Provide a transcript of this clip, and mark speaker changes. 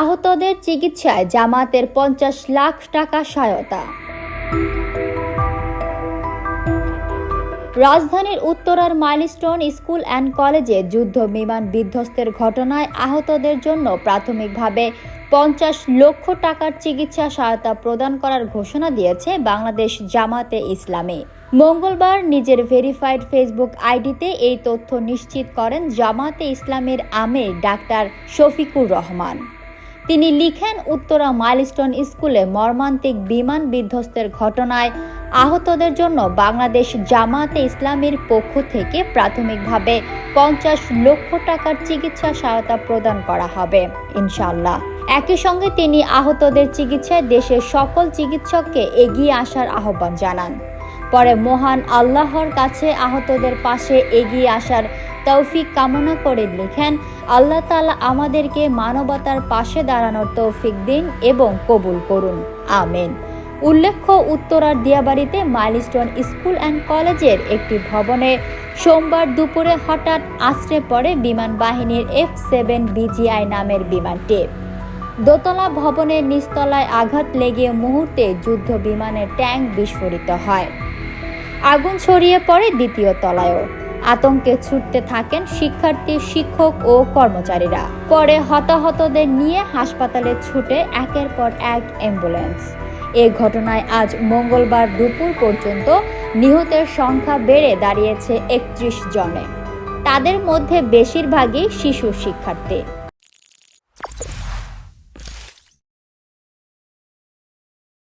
Speaker 1: আহতদের চিকিৎসায় জামাতের পঞ্চাশ লাখ টাকা সহায়তা। রাজধানীর উত্তরার মাইলস্টোন স্কুল অ্যান্ড কলেজে যুদ্ধ বিমান বিধ্বস্তের ঘটনায় আহতদের জন্য প্রাথমিকভাবে পঞ্চাশ লক্ষ টাকার চিকিৎসা সহায়তা প্রদান করার ঘোষণা দিয়েছে বাংলাদেশ জামাতে ইসলামী। মঙ্গলবার নিজের ভেরিফাইড ফেসবুক আইডিতে এই তথ্য নিশ্চিত করেন জামাতে ইসলামের আমির ডাক্তার শফিকুর রহমান। তিনি লিখেন উত্তরা মাইলস্টোন স্কুলে মর্মান্তিক বিমান বিধ্বস্তের ঘটনায় আহতদের জন্য বাংলাদেশ জামাতে ইসলামের পক্ষ থেকে প্রাথমিকভাবে পঞ্চাশ লক্ষ টাকার চিকিৎসা সহায়তা প্রদান করা হবে ইনশাল্লাহ একই সঙ্গে তিনি আহতদের চিকিৎসায় দেশের সকল চিকিৎসককে এগিয়ে আসার আহ্বান জানান। পরে মহান আল্লাহর কাছে আহতদের পাশে এগিয়ে আসার তৌফিক কামনা করে লিখেন, আল্লাহ তাআলা আমাদেরকে মানবতার পাশে দাঁড়ানোর তৌফিক দিন এবং কবুল করুন। আমেন। উল্লেখ্য, উত্তরার দিয়াবাড়িতে মাইলস্টোন স্কুল অ্যান্ড কলেজের একটি ভবনে সোমবার দুপুরে হঠাৎ আশ্রে পড়ে বিমান বাহিনীর এফ সেভেন বিজিআই নামের বিমানটি। দোতলা ভবনের নিচতলায় আঘাত লেগে মুহূর্তে যুদ্ধ বিমানের ট্যাঙ্ক বিস্ফোরিত হয়। আগুন ছড়িয়ে পড়ে দ্বিতীয় তলায়ও। আতঙ্কে ছুটতে থাকেন শিক্ষার্থী, শিক্ষক ও কর্মচারীরা। পরে হতাহতদের নিয়ে হাসপাতালে ছুটে একের পর এক অ্যাম্বুলেন্স। এ ঘটনায় আজ মঙ্গলবার দুপুর পর্যন্ত নিহতের সংখ্যা বেড়ে দাঁড়িয়েছে একত্রিশ জনে। তাদের মধ্যে বেশিরভাগই শিশু শিক্ষার্থী।